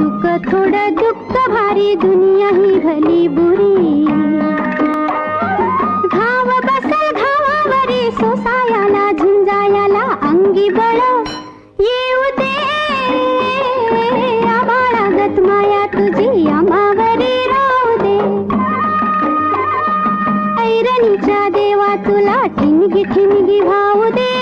सुख थोडं दुःख भारी दुनिया ही भली बुरी. घाव बसल घावावरी सोसायाला झुंजायाला अंगी बळ. येऊ दे आबाळागत माया तुझी आमावरी राहू दे. ऐरणीच्या देवा तुला ठिणगी ठिणगी भाऊ दे.